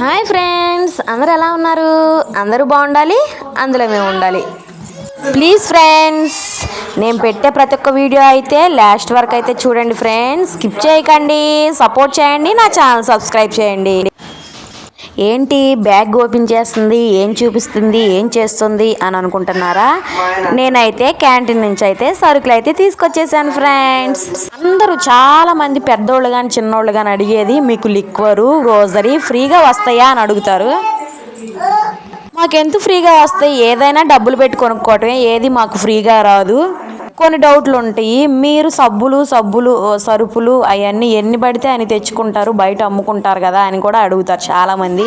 Hi friends అందరు ఎలా ఉన్నారు? అందరూ బాగుండాలి అందులో మేము ఉండాలి. ప్లీజ్ ఫ్రెండ్స్ నేను పెట్టే ప్రతి ఒక్క వీడియో అయితే లాస్ట్ వరకు అయితే చూడండి ఫ్రెండ్స్. స్కిప్ చేయకండి సపోర్ట్ చేయండి నా ఛానల్ సబ్స్క్రైబ్ చేయండి. ఏంటి బ్యాగ్ ఓపెన్ చేస్తుంది ఏం చూపిస్తుంది ఏం చేస్తుంది అని అనుకుంటున్నారా? నేనైతే క్యాంటీన్ నుంచి అయితే సరుకులు అయితే తీసుకొచ్చేసాను ఫ్రెండ్స్. అందరూ చాలా మంది పెద్దోళ్ళు కానీ చిన్నోళ్ళు కానీ అడిగేది మీకు లిక్వరు రోజరీ ఫ్రీగా వస్తాయా? అని అడుగుతారు. మాకెంత ఫ్రీగా వస్తాయి? ఏదైనా డబ్బులు పెట్టి కొనుక్కోవటమే ఏది మాకు ఫ్రీగా రాదు. కొన్ని డౌట్లు ఉంటాయి. మీరు సబ్బులు సబ్బులు సరుపులు అవన్నీ ఎన్ని పడితే అని తెచ్చుకుంటారు బయట అమ్ముకుంటారు కదా అని కూడా అడుగుతారు చాలామంది.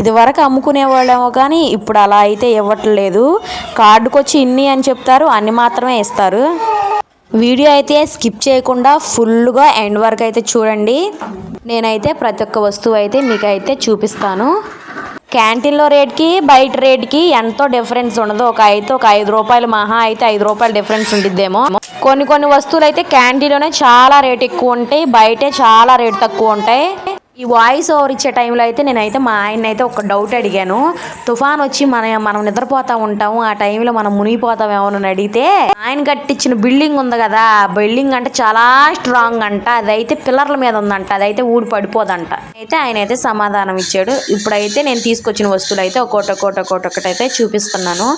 ఇదివరకు అమ్ముకునే వాళ్ళేమో కానీ ఇప్పుడు అలా అయితే ఇవ్వట్లేదు. కార్డుకు వచ్చి ఇన్ని అని చెప్తారు అన్ని మాత్రమే ఇస్తారు. వీడియో అయితే స్కిప్ చేయకుండా ఫుల్గా ఎండ్ వరకు అయితే చూడండి. నేనైతే ప్రతి ఒక్క వస్తువు అయితే మీకు అయితే చూపిస్తాను. క్యాంటీన్లో రేట్కి బయట రేట్కి ఎంతో డిఫరెన్స్ ఉండదు. ఒక అయితే ఒక ఐదు రూపాయలు మహా అయితే ఐదు రూపాయలు డిఫరెన్స్ ఉండిద్దేమో. కొన్ని కొన్ని వస్తువులు అయితే క్యాంటీన్లోనే చాలా రేట్ ఎక్కువ ఉంటాయి. బయటే చాలా రేట్ తక్కువ ఉంటాయి. ఈ వాయిస్ ఓవర్ ఇచ్చే టైంలో అయితే నేనైతే మా ఆయన అయితే ఒక డౌట్ అడిగాను. తుఫాన్ వచ్చి మన మనం నిద్రపోతా ఉంటాము. ఆ టైంలో మనం మునిగిపోతామేమో అని అడిగితే ఆయన కట్టించిన బిల్డింగ్ ఉంది కదా బిల్డింగ్ అంటే చాలా స్ట్రాంగ్ అంట. అదైతే పిల్లర్ల మీద ఉందంట. అదైతే ఊడి పడిపోదంట. అయితే ఆయన అయితే సమాధానం ఇచ్చాడు. ఇప్పుడైతే నేను తీసుకొచ్చిన వస్తువులు అయితే ఒక్కోటి ఒక్కోటి ఒక్కోటి ఒకటి అయితే చూపిస్తున్నాను.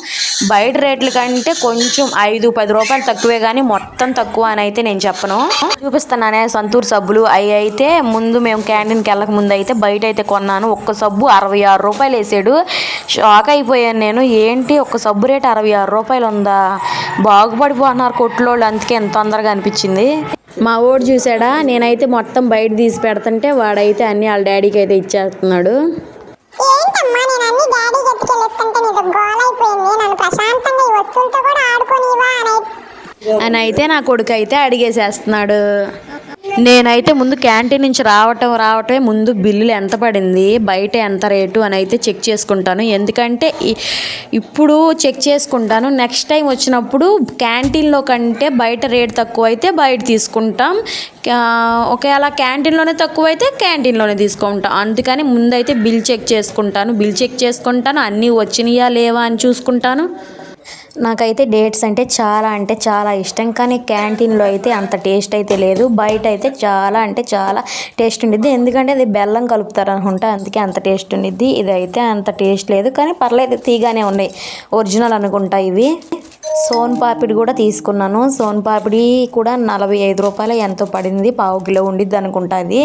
బయట రేట్ల కంటే కొంచెం ఐదు పది రూపాయలు తక్కువే కానీ మొత్తం తక్కువ అని అయితే నేను చెప్పను. చూపిస్తున్నానే సంతూర్ సబ్బులు. అవి అయితే ముందు మేము క్యాంటీన్కి వెళ్ళక ముందు అయితే బయట అయితే కొన్నాను. ఒక్క సబ్బు అరవై ఆరు రూపాయలు వేసాడు షాక్ అయిపోయాను నేను. ఏంటి ఒక్క సబ్బు రేట్ అరవై ఆరు రూపాయలు ఉందా బాగుపడిపోతున్నారు కొట్లోళ్ళు. అందుకే ఎంత తొందరగా అనిపించింది. మా ఓడు చూసాడా నేనైతే మొత్తం బయట తీసి పెడుతుంటే వాడైతే అన్ని వాళ్ళ డాడీకి అయితే ఇచ్చేస్తున్నాడు. ఏంటమ్మా నేను అన్ని డాడీ ఎత్తుకెళ్ళొస్తుంటే నీకు గోల అయిపోయింది నన్ను ప్రశాంతంగా ఈ వస్తువులతో కూడా ఆడుకోనివా అని అని అయితే నా కొడుకు అయితే అడిగేసేస్తున్నాడు. నేనైతే ముందు క్యాంటీన్ నుంచి రావటం రావటమే ముందు బిల్లులు ఎంత పడింది బయట ఎంత రేటు అని అయితే చెక్ చేసుకుంటాను. ఎందుకంటే ఇప్పుడు చెక్ చేసుకుంటాను. నెక్స్ట్ టైం వచ్చినప్పుడు క్యాంటీన్లో కంటే బయట రేట్ తక్కువ అయితే బయట తీసుకుంటాం. ఒకవేళ క్యాంటీన్లోనే తక్కువ అయితే క్యాంటీన్లోనే తీసుకుంటాం. అందుకని ముందైతే బిల్ చెక్ చేసుకుంటాను. బిల్ చెక్ చేసుకుంటాను. అన్నీ వచ్చినాయా లేవా అని చూసుకుంటాను. నాకైతే డేట్స్ అంటే చాలా అంటే చాలా ఇష్టం కానీ క్యాంటీన్లో అయితే అంత టేస్ట్ అయితే లేదు. బయట అయితే చాలా అంటే చాలా టేస్ట్ ఉండిద్ది. ఎందుకంటే అది బెల్లం కలుపుతారు అనుకుంటా అందుకే అంత టేస్ట్ ఉండిద్ది. ఇదైతే అంత టేస్ట్ లేదు కానీ పర్లేదు తీగానే ఉన్నాయి. ఒరిజినల్ అనుకుంటా ఇవి. సోన్ పాపిడి కూడా తీసుకున్నాను. సోన్ పాపిడి కూడా నలభై ఐదు రూపాయలు ఎంతో పడింది పావు కిలో ఉండిద్ది అనుకుంటా అది.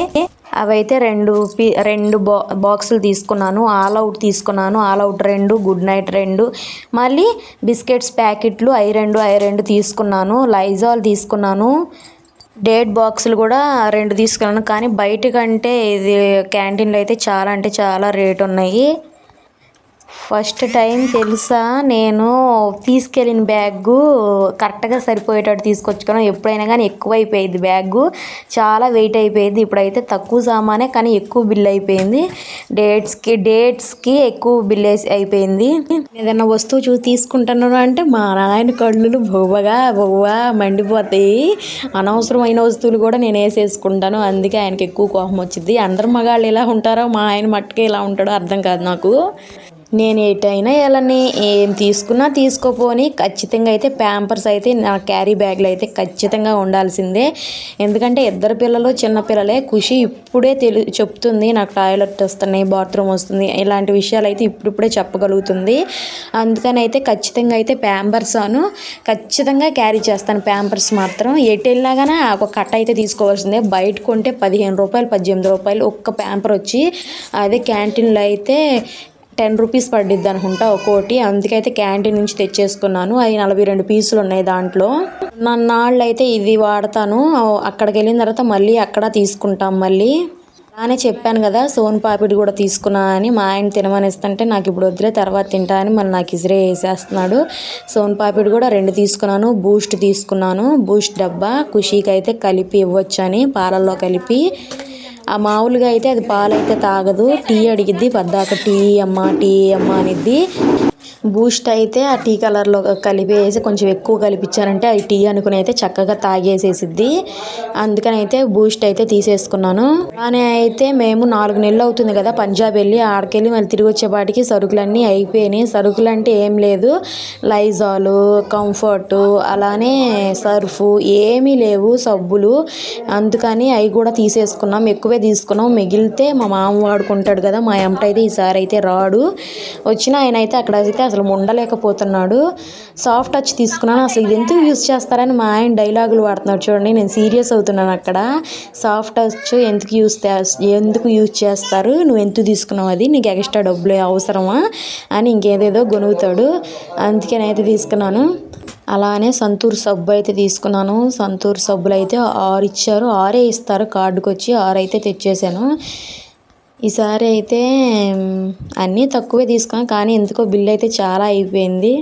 అవైతే రెండు పీ రెండు బా బాక్సులు తీసుకున్నాను. ఆల్ అవుట్ తీసుకున్నాను. ఆల్ అవుట్ రెండు గుడ్ నైట్ రెండు. మళ్ళీ బిస్కెట్ బిస్కెట్స్ ప్యాకెట్లు ఐ రెండు ఐ రెండు తీసుకున్నాను. లైజాల్ తీసుకున్నాను. డేట్ బాక్సులు కూడా రెండు తీసుకున్నాను. కానీ బయట కంటే ఇది క్యాంటీన్లో అయితే చాలా అంటే చాలా రేట్ ఉన్నాయి ఫస్ట్ టైం తెలుసా? నేను తీసుకెళ్ళిన బ్యాగ్ కరెక్ట్గా సరిపోయేటట్టు తీసుకొచ్చుకున్నాను. ఎప్పుడైనా కానీ ఎక్కువ అయిపోయింది బ్యాగ్. చాలా వెయిట్ అయిపోయింది. ఇప్పుడైతే తక్కువ సామానే కానీ ఎక్కువ బిల్ అయిపోయింది. డేట్స్కి డేట్స్కి ఎక్కువ బిల్ అయిపోయింది. ఏదైనా వస్తువు చూసి తీసుకుంటున్నాను అంటే మా నాయన కళ్ళు బొవ్వగా బొవ్వ మండిపోతాయి. అనవసరమైన వస్తువులు కూడా నేను వేసేసుకుంటాను. అందుకే ఆయనకి ఎక్కువ కోపం వచ్చింది. అందరు మగాళ్ళు ఎలా ఉంటారో మా ఆయన మట్టుకే ఎలా ఉంటాడో అర్థం కాదు నాకు. నేను ఎటైనా వెళ్ళని ఏం తీసుకున్నా తీసుకోపోని ఖచ్చితంగా అయితే ప్యాంపర్స్ అయితే నా క్యారీ బ్యాగ్లో అయితే ఖచ్చితంగా ఉండాల్సిందే. ఎందుకంటే ఇద్దరు పిల్లలు చిన్న పిల్లలే ఖుషి ఇప్పుడే తెలు చెప్తుంది నాకు టాయిలెట్ వస్తున్నాయి బాత్రూమ్ వస్తుంది ఇలాంటి విషయాలు అయితే ఇప్పుడిప్పుడే చెప్పగలుగుతుంది. అందుకని అయితే ఖచ్చితంగా అయితే ప్యాంపర్స్ అను ఖచ్చితంగా క్యారీ చేస్తాను ప్యాంపర్స్ మాత్రం. ఎటు వెళ్ళినా కానీ ఒక కట్ట అయితే తీసుకోవాల్సిందే. బయట కొంటే పదిహేను రూపాయలు పద్దెనిమిది రూపాయలు ఒక్క ప్యాంపర్ వచ్చి అదే క్యాంటీన్లో అయితే టెన్ రూపీస్ పడిద్ది అనుకుంటా ఒక్కోటి. అందుకైతే క్యాంటీన్ నుంచి తెచ్చేసుకున్నాను. అది నలభై రెండు పీసులు ఉన్నాయి దాంట్లో. నన్నాళ్ళు అయితే ఇది వాడతాను. అక్కడికి వెళ్ళిన తర్వాత మళ్ళీ అక్కడ తీసుకుంటాం మళ్ళీ. అలానే చెప్పాను కదా సోన్ పాపిడి కూడా తీసుకున్నా అని. మా ఆయన తినమనిస్తుంటే నాకు ఇప్పుడు వద్దులే తర్వాత తింటా అని మళ్ళీ నాకు ఇసిరే వేసేస్తున్నాడు. సోన్ పాపిడి కూడా రెండు తీసుకున్నాను బూస్ట్ తీసుకున్నాను. బూస్ట్ డబ్బా ఖుషీకి అయితే కలిపి ఇవ్వచ్చు అని పాలల్లో కలిపి. ఆ మామూలుగా అయితే అది పాలైతే తాగదు. టీ అడిగిద్ది పద్దాక టీ అమ్మ టీ అమ్మ అనిద్ది. బూస్ట్ అయితే ఆ టీ కలర్లో కలిపేసి కొంచెం ఎక్కువ కలిపించారంటే అది టీ అనుకుని అయితే చక్కగా తాగేసేసిద్ది. అందుకని అయితే బూస్ట్ అయితే తీసేసుకున్నాను. అని అయితే మేము నాలుగు నెలలు అవుతుంది కదా పంజాబ్ వెళ్ళి ఆడికెళ్ళి మళ్ళీ తిరిగి వచ్చేపాటికి సరుకులన్నీ అయిపోయినాయి. సరుకులు అంటే ఏం లేదు. లైజాలు కంఫర్టు అలానే సర్ఫ్ ఏమీ లేవు సబ్బులు. అందుకని అవి కూడా తీసేసుకున్నాం. ఎక్కువే తీసుకున్నాం. మిగిలితే మా మామ వాడుకుంటాడు కదా మా ఎంట అయితే ఈసారి అయితే రాడు. వచ్చిన ఆయన అయితే అక్కడ అయితే అసలు ఉండలేకపోతున్నాడు సాఫ్ట్ టచ్ తీసుకున్నాను. అసలు ఇది ఎందుకు యూస్ చేస్తారని మా ఆయన డైలాగులు వాడుతున్నాడు చూడండి. నేను సీరియస్ అవుతున్నాను అక్కడ. సాఫ్ట్ టచ్ ఎందుకు యూస్ ఎందుకు యూజ్ చేస్తారు? నువ్వు ఎందుకు తీసుకున్నావు అది? నీకు ఎక్స్ట్రా డబ్బులు అవసరమా? అని ఇంకేదేదో గొనుగుతాడు. అందుకేనైతే తీసుకున్నాను. అలానే సంతూర్ సబ్బు అయితే తీసుకున్నాను. సంతూర్ సబ్బులు అయితే ఆరు ఇచ్చారు. ఆరే ఇస్తారు. కార్డుకు వచ్చి ఆరు అయితే తెచ్చేసాను. ఈసారి అయితే అన్నీ తక్కువే తీసుకున్నాం కానీ ఎందుకో బిల్ అయితే చాలా అయిపోయింది.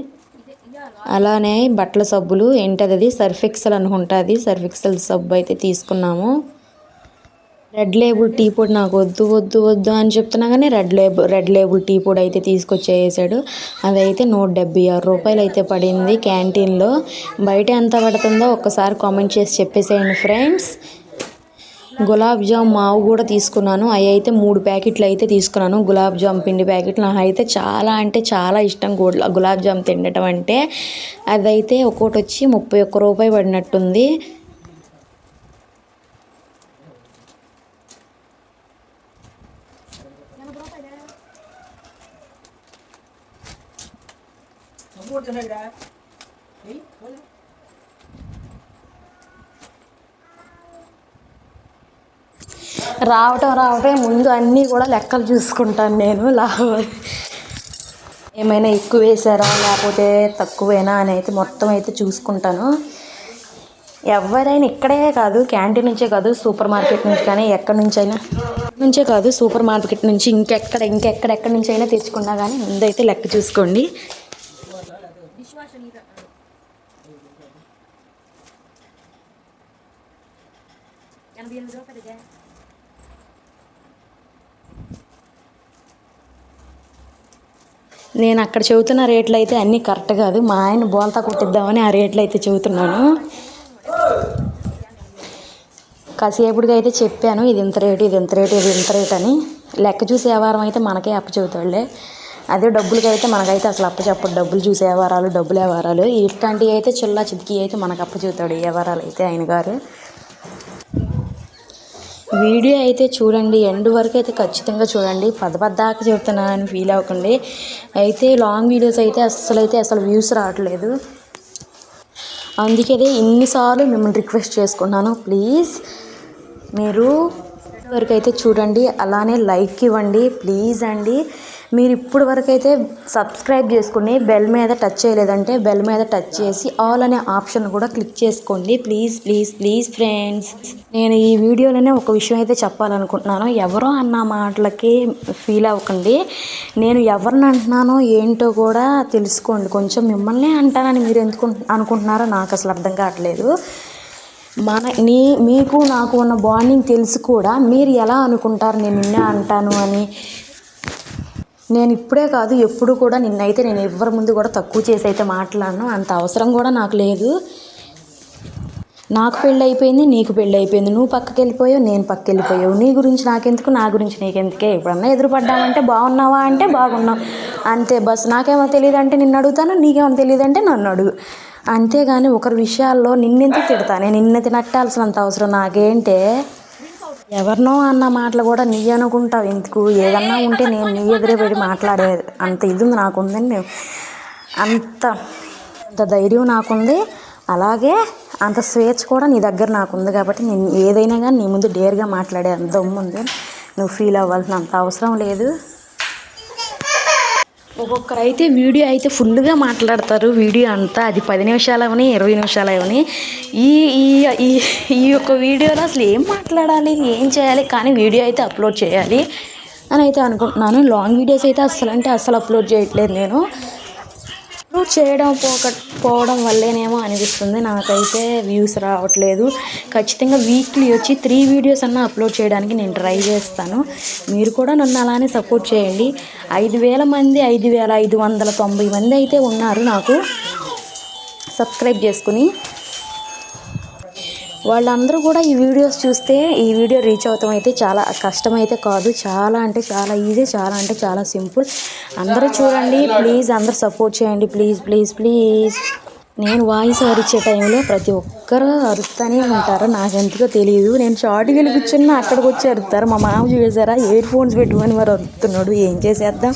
అలానే బట్టల సబ్బులు ఏంటది? అది సర్ఫెక్సల్ అనుకుంటుంది సర్ఫెక్సల్ సబ్బు అయితే తీసుకున్నాము. రెడ్ లేబుల్ టీ పొడి నాకు వద్దు వద్దు వద్దు అని చెప్తున్నా కానీ Red Label Red Label tea పొడి అయితే తీసుకొచ్చేసాడు. అదైతే నూట డెబ్బై ఆరు రూపాయలు అయితే పడింది క్యాంటీన్లో. బయట ఎంత పడుతుందో ఒక్కసారి కామెంట్ చేసి చెప్పేసేయండి ఫ్రెండ్స్. గులాబ్ జామ్ మావు కూడా తీసుకున్నాను. అవి అయితే మూడు ప్యాకెట్లు అయితే తీసుకున్నాను. గులాబ్ జామ్ పిండి ప్యాకెట్లు నాకు అయితే చాలా అంటే చాలా ఇష్టం గులా గులాబ్ జామ్ తినడం అంటే. అదైతే ఒక్కోటి వచ్చి ముప్పై ఒక్క రూపాయి పడినట్టుంది. రావటం రావటం ముందు అన్నీ కూడా లెక్కలు చూసుకుంటాను నేను లాభం ఏమైనా ఎక్కువ వేసారా లేకపోతే తక్కువేనా అని అయితే మొత్తం అయితే చూసుకుంటాను. ఎవరైనా ఇక్కడే కాదు క్యాంటీన్ నుంచే కాదు సూపర్ మార్కెట్ నుంచి కానీ ఎక్కడి నుంచైనా నుంచే కాదు సూపర్ మార్కెట్ నుంచి ఇంకెక్కడ ఇంకెక్కడ ఎక్కడి నుంచి అయినా తెచ్చుకున్నా కానీ ముందైతే లెక్క చూసుకోండి. నేను అక్కడ చెబుతున్న రేట్లు అయితే అన్నీ కరెక్ట్ కాదు. మా ఆయన బోల్తా కొట్టిద్దామని ఆ రేట్లు అయితే చెబుతున్నాను. కాసేపుడికి అయితే చెప్పాను ఇది ఇంత రేటు ఇది ఇంత రేటు ఇది ఇంత రేట్ అని. లెక్క చూసి వ్యవహారం అయితే మనకే అప్పు చెబుతాడులే. అదే డబ్బులకి అయితే మనకైతే అసలు అప్పు చెప్పడు డబ్బులు చూసే వ్యవహారాలు డబ్బులు వ్యవహారాలు. ఇట్లాంటివి అయితే చిల్లా చితికి అయితే మనకు అప్పు చెబుతాడు ఈ వ్యవహారాలు అయితే ఆయన గారు. వీడియో అయితే చూడండి ఎండ్ వరకు అయితే ఖచ్చితంగా చూడండి. పద పద్దాక అని ఫీల్ అవ్వకండి. అయితే లాంగ్ వీడియోస్ అయితే అస్సలు అయితే అసలు వ్యూస్ రావట్లేదు. అందుకే ఇన్నిసార్లు మిమ్మల్ని రిక్వెస్ట్ చేసుకున్నాను. ప్లీజ్ మీరు వరకు అయితే చూడండి. అలానే లైక్ ఇవ్వండి. ప్లీజ్ అండి. మీరు ఇప్పుడు వరకు అయితే సబ్స్క్రైబ్ చేసుకుని బెల్ మీద టచ్ చేయలేదంటే బెల్ మీద టచ్ చేసి ఆల్ అనే ఆప్షన్ కూడా క్లిక్ చేసుకోండి. Please please please friends. నేను ఈ వీడియోలోనే ఒక విషయం అయితే చెప్పాలనుకుంటున్నాను. ఎవరో అన్న మాటలకి ఫీల్ అవ్వకండి. నేను ఎవరిని అంటున్నానో ఏంటో కూడా తెలుసుకోండి. కొంచెం మిమ్మల్ని అంటానని మీరు ఎందుకు అనుకుంటున్నారో నాకు అసలు అర్థం కావట్లేదు. మన నీ మీకు నాకు ఉన్న బాండింగ్ తెలిసి కూడా. మీరు ఎలా అనుకుంటారు? నేను నిన్నే అంటాను అని నేను ఇప్పుడే కాదు ఎప్పుడు కూడా నిన్నైతే నేను ఎవరి ముందు కూడా తక్కువ చేసి అయితే మాట్లాడను. అంత అవసరం కూడా నాకు లేదు. నాకు పెళ్ళి అయిపోయింది నీకు పెళ్ళి అయిపోయింది. నువ్వు పక్కకి వెళ్ళిపోయావు నేను పక్కకి వెళ్ళిపోయావు. నీ గురించి నాకెందుకు నా గురించి నీకెందుకే? ఎప్పుడన్నా ఎదురుపడ్డామంటే బాగున్నావా అంటే బాగున్నావు. అంతే బస్. నాకేమో తెలియదు అంటే నిన్ను అడుగుతాను నీకేమో తెలియదు అంటే నన్ను అడుగు. అంతేగాని ఒకరి విషయాల్లో నిన్నెందుకు నేను నిన్ను తినట్టాల్సినంత అవసరం నాకేంటే ఎవరినో అన్న మాటలు కూడా నీ అనుకుంటావు. ఎందుకు? ఏదన్నా ఉంటే నేను నీ ఎదురే పెట్టి మాట్లాడే అంత ఇది ఉంది నాకుందని నేను అంత అంత ధైర్యం నాకుంది. అలాగే అంత స్వేచ్ఛ కూడా నీ దగ్గర నాకుంది కాబట్టి నేను ఏదైనా కానీ నీ ముందు డేర్గా మాట్లాడే అంత దమ్ము ఉంది నువ్వు ఫీల్ అవ్వాల్సిన అంత అవసరం లేదు. ఒక్కొక్కరు అయితే వీడియో అయితే ఫుల్గా మాట్లాడతారు. వీడియో అంతా అది పది నిమిషాలు అవని ఇరవై నిమిషాలు అవని ఈ ఈ ఈ ఈ యొక్క వీడియోలో అసలు ఏం మాట్లాడాలి ఏం చేయాలి కానీ వీడియో అయితే అప్లోడ్ చేయాలి. అని అయితే అనుకుంటున్నాను. లాంగ్ వీడియోస్ అయితే అసలు అంటే అస్సలు అప్లోడ్ చేయట్లేదు నేను. చేయడం పోక పోవడం వల్లేనేమో అనిపిస్తుంది. నాకైతే వ్యూస్ రావట్లేదు. ఖచ్చితంగా వీక్లీ వచ్చి త్రీ వీడియోస్ అన్న అప్లోడ్ చేయడానికి నేను ట్రై చేస్తాను. మీరు కూడా నన్ను అలానే సపోర్ట్ చేయండి. ఐదు వేల మంది ఐదు వేల ఐదు వందల తొంభై మంది అయితే ఉన్నారు నాకు. సబ్స్క్రైబ్ చేసుకుని వాళ్ళందరూ కూడా ఈ వీడియోస్ చూస్తే ఈ వీడియో రీచ్ అవుతాం అయితే చాలా కష్టమైతే కాదు. చాలా అంటే చాలా ఈజీ చాలా అంటే చాలా సింపుల్. అందరూ చూడండి ప్లీజ్ అందరూ సపోర్ట్ చేయండి. Please please please. నేను వాయిస్ అరిచే టైంలో ప్రతి ఒక్కరు అరుస్తూనే ఉంటారు. నాకెందుకో తెలియదు నేను షార్ట్ వెళ్ళి కూర్చున్నా అక్కడికి వచ్చి అరుస్తారు మా మామ చూసారా ఇయర్ ఫోన్స్ పెట్టుకొని మరి అరుస్తున్నాడు ఏం చేసేద్దాం?